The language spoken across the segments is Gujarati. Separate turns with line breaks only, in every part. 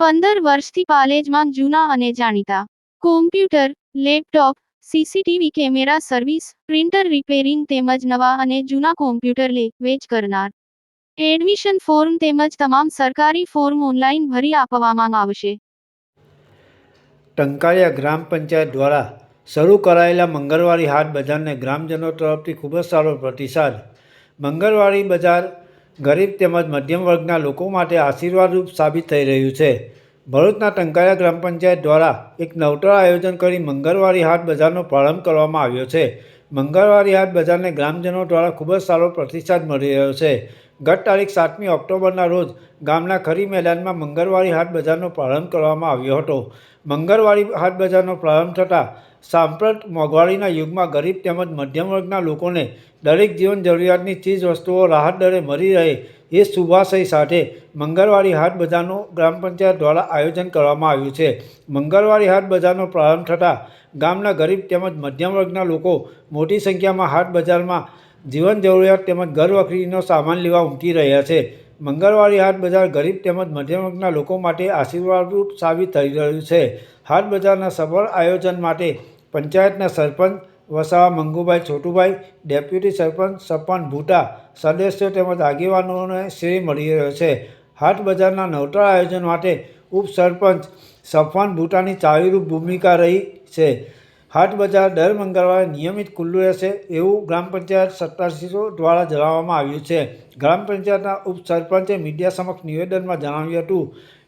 પંદર વર્ષથી પાલેજમાં જૂના અને જાણીતા. Computer laptop CCTV camera service printer repairing તેમજ નવા અને જૂના કોમ્પ્યુટર લે, વેચ કરનાર. એડમિશન ફોર્મ તેમજ તમામ સરકારી ફોર્મ ઓનલાઈન ભરી આપવામાં આવશે.
ટંકાળિયા ગ્રામ પંચાયત દ્વારા શરૂ કરાયેલા મંગળવારી હાટ બજારને ગ્રામજનો તરફથી ખૂબ જ સારો પ્રતિસાદ. મંગળવારી બજાર ગરીબ તેમજ મધ્યમ વર્ગના લોકો માટે આશીર્વાદરૂપ સાબિત થઈ રહ્યું છે. ભરૂચના ટંકાયા ગ્રામ પંચાયત દ્વારા એક નવતર આયોજન કરી મંગળવારી હાટ બજારનો પ્રારંભ કરવામાં આવ્યો છે. મંગળવારી હાટ બજારને ગ્રામજનો દ્વારા ખૂબ જ સારો પ્રતિસાદ મળી રહ્યો છે. ગત તારીખ સાતમી ઓક્ટોબરના રોજ ગામના ખરી મેદાનમાં મંગળવારી હાટ બજારનો પ્રારંભ કરવામાં આવ્યો હતો. મંગળવારી હાટ બજારનો પ્રારંભ થતાં સાંપ્રત મોંઘવારીના યુગમાં ગરીબ તેમજ મધ્યમ વર્ગના લોકોને દરેક જીવન જરૂરિયાતની ચીજ વસ્તુઓ રાહત દરે મળી રહે એ શુભાશય સાથે મંગળવારી હાટ બજારનું ગ્રામ પંચાયત દ્વારા આયોજન કરવામાં આવ્યું છે. મંગળવારી હાટ બજારનો પ્રારંભ થતાં ગામના ગરીબ તેમજ મધ્યમ વર્ગના લોકો મોટી સંખ્યામાં હાટ બજારમાં જીવન જરૂરિયાત તેમજ ઘર વખરીનો સામાન લેવા ઉમટી રહ્યા છે. મંગળવારી હાટ બજાર ગરીબ તેમજ મધ્યમ વર્ગના લોકો માટે આશીર્વાદરૂપ સાબિત થઈ રહ્યું છે. હાટ બજારના સફળ આયોજન માટે પંચાયતના સરપંચ વસાવા મંગુભાઈ છોટુભાઈ, ડેપ્યુટી સરપંચ સપન ભૂટા, સદસ્યો તેમજ આગેવાનોને શ્રેય મળી રહ્યો છે. હાટ બજારના નવતર આયોજન માટે ઉપસરપંચ સફવાન ભૂટાની ચાવીરૂપ ભૂમિકા રહી છે. હાટ બજાર દર મંગળવારે નિયમિત ખુલ્લું રહેશે એવું ગ્રામ પંચાયત સત્તાધીશો દ્વારા જણાવવામાં આવ્યું છે. ગ્રામ પંચાયતના ઉપસરપંચે મીડિયા સમક્ષ નિવેદનમાં જણાવ્યું હતું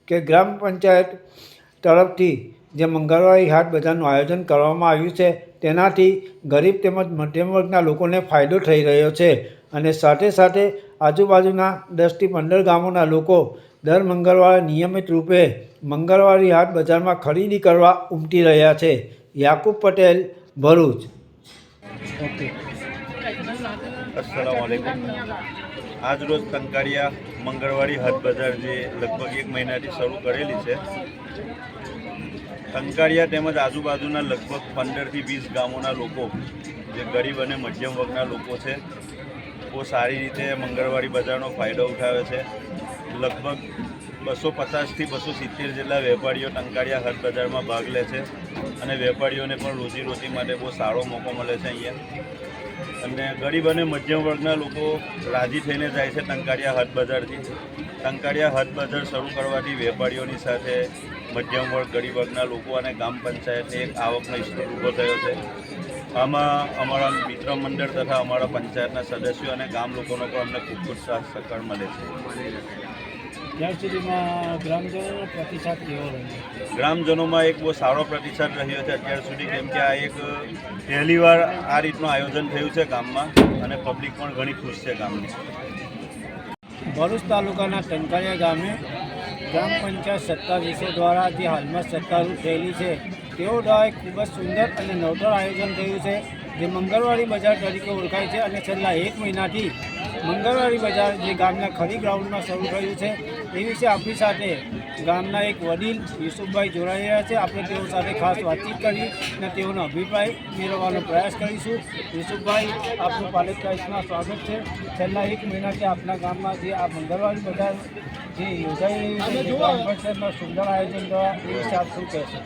કે ગ્રામ પંચાયત તરફથી જે મંગળવારી હાટ બજારનું આયોજન કરવામાં આવ્યું છે, તેનાથી ગરીબ તેમજ મધ્યમ વર્ગના લોકોને ફાયદો થઈ રહ્યો છે અને સાથે સાથે આજુબાજુના દસથી પંદર ગામોના લોકો દર મંગળવારે નિયમિત રૂપે મંગળવારી હાટ બજારમાં ખરીદી કરવા ઉમટી રહ્યા છે. યાકુબ પટેલ ભરૂચ.
અસલામ વાલેકુમ આજ રોજ કંકારિયા મંગળવારી હાટ બજાર જે લગભગ એક મહિનાથી શરૂ કરેલી છે. કંકારિયા તેમજ આજુબાજુના લગભગ પંદરથી વીસ ગામોના લોકો જે ગરીબ અને મધ્યમ વર્ગના લોકો છે બહુ સારી રીતે મંગળવારી બજારનો ફાયદો ઉઠાવે છે. લગભગ બસો પચાસથી બસો સિત્તેર જેટલા વેપારીઓ ટંકારિયા હાટ બજારમાં ભાગ લે છે અને વેપારીઓને પણ રોજીરોટી માટે બહુ સારો મોકો મળે છે અહીંયા. અને ગરીબ અને મધ્યમ વર્ગના લોકો રાજી થઈને જાય છે ટંકારિયા હાટ બજારથી. ટંકારિયા હાટ બજાર શરૂ કરવાથી વેપારીઓની સાથે મધ્યમ વર્ગ, ગરીબ વર્ગના લોકો અને ગ્રામ પંચાયતને એક આવકનો સ્ત્રોત ઊભો થયો છે. આમાં અમારા મિત્ર મંડળ તથા અમારા પંચાયતના સદસ્યો અને ગામ લોકોનો પણ અમને ખૂબ ખૂબ સાથ સહકાર મળે છે.
ત્યાં સુધીમાં ગ્રામજનોનો પ્રતિસાદ કેવો રહ્યો?
ગ્રામજનોમાં એક બહુ સારો પ્રતિસાદ રહ્યો છે અત્યાર સુધી કેમ કે આ એક પહેલીવાર આ રીતનું આયોજન થયું છે ગામમાં અને પબ્લિક પણ ઘણી ખુશ છે ગામની.
ભરૂચ તાલુકાના ટંકાળિયા ગામે ગ્રામ પંચાયત સત્તાધીશો દ્વારા જે હાલમાં સત્તારૂઢ થયેલી છે તેઓ દ્વારા એક ખૂબ જ સુંદર અને નવતર આયોજન થયું છે જે મંગળવારી બજાર તરીકે ઓળખાય છે અને છેલ્લા એક મહિનાથી મંગળવારી બજાર જે ગામના ખરી ગ્રાઉન્ડમાં શરૂ થયું છે એ વિશે આપણી સાથે ગામના એક વડીલ યુસુફભાઈ જોડાઈ રહ્યા છે. આપણે તેઓ સાથે ખાસ વાતચીત કરી અને તેઓનો અભિપ્રાય મેળવવાનો પ્રયાસ કરીશું. યુસુફભાઈ, આપનું પાલેજ ટાઈપ્સમાં સ્વાગત છે. છેલ્લા એક મહિનાથી આપના ગામમાં જે આ મંગળવારી બધા જે યોજાઈ રહી છે સુંદર આયોજન દ્વારા એ વિશે આપ શું કહેશો?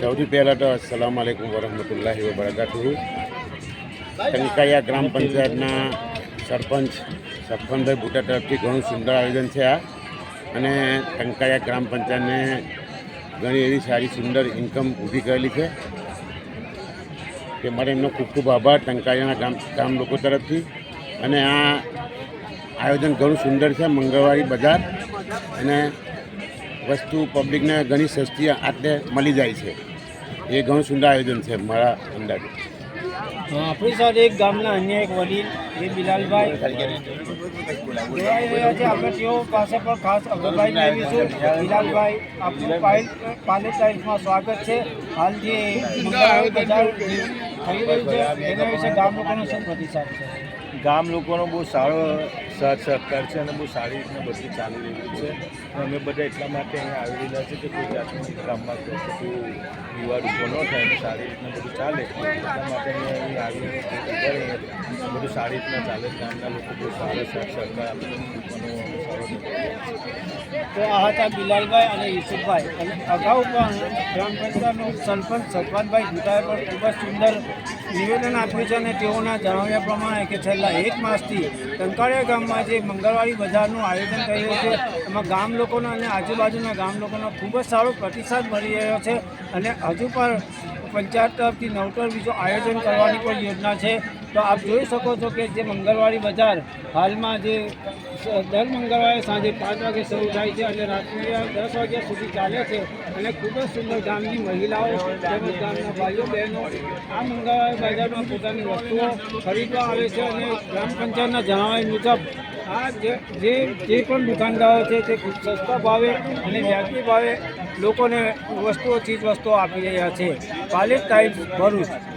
સૌથી પહેલાં તો અસલામ આલેકુમ વરહમતુલ્લાહ વબરકાતુ ટંકાયા ગ્રામ પંચાયતના સરપંચ સફનભાઈ ભૂટા તરફથી ઘણું સુંદર આયોજન છે આ. અને ટંકાયા ગ્રામ પંચાયતને ઘણી એવી સારી સુંદર ઇન્કમ ઊભી કરેલી છે. તે માટે એમનો ખૂબ ખૂબ આભાર ટંકાયાના ગામ ગામ લોકો તરફથી. અને આ આયોજન ઘણું સુંદર છે, મંગળવારી બજાર. અને વસ્તુ પબ્લિકને ઘણી સસ્તી આટલે મળી જાય છે. એ ઘણું સુંદર આયોજન છે મારા અંદાજે.
આપણી સાથે એક ગામના અન્ય એક વડીલ, એ બિલાલભાઈ. જોડાઈ રહ્યા છે, આપણે તેઓ પાસે પણ ખાસ અભિપ્રાય મેળવીશું બિલાલભાઈ, આપનું પાઇલ પાલેજ ટાઈમ્સમાં સ્વાગત છે. હાલ જે બજાર થઈ રહ્યું છે. એના વિશે ગામ લોકોનો શું પ્રતિસાદ છે?
ગામ લોકોનો બહુ સારો
સાથ સહકાર છે અને બહુ સારી રીતના બધું ચાલી રહ્યું છે. અમે બધા એટલા માટે અહીંયા આવી રહ્યા છે કે કોઈ જાતનું ગામમાં કોઈ વિવાદ ઊભો ન થાય અને સારી રીતના બધું ચાલે. એટલા માટે અમે અહીં આવીને બધું સારી રીતના ચાલે ગામના લોકો બહુ સારા સાથ સહકાર આપે સારો
તો આ હતા બિલાલભાઈ અને યુસુફભાઈ. અને અગાઉ પણ ગ્રામ પંચાયતનો સરપંચ સરપંચભાઈ ભૂટાએ પણ ખૂબ જ સુંદર નિવેદન આપ્યું છે અને તેઓના જણાવ્યા પ્રમાણે કે છેલ્લા એક માસથી કંકાળિયા ગામમાં જે મંગળવારી બજારનું આયોજન કર્યું છે, એમાં ગામ લોકોનો અને આજુબાજુના ગામ લોકોનો ખૂબ જ સારો પ્રતિસાદ મળી રહ્યો છે અને હજુ પણ પંચાયત તરફથી નવતર બીજો આયોજન કરવાની પણ યોજના છે. તો આપ જોઈ શકો છો કે જે મંગળવારી બજાર હાલમાં જે દર મંગળવારે સાંજે પાંચ વાગે શરૂ થાય છે અને રાત્રે દસ વાગ્યા સુધી ચાલે છે અને ખૂબ જ સુંદર ગામની મહિલાઓ તેમજ ગામના ભાઈઓ બહેનો આ મંગળવારે બજારમાં પોતાની વસ્તુઓ ખરીદવા આવે છે અને ગ્રામ પંચાયતના જણાવ્યા મુજબ આ જે જે જે પણ દુકાનદારો છે તે ખૂબ સસ્તા ભાવે અને વ્યાજબી ભાવે લોકોને વસ્તુઓ ચીજ વસ્તુઓ આપી રહ્યા છે. પાલિક ટાઈમ્સ ભરૂચ.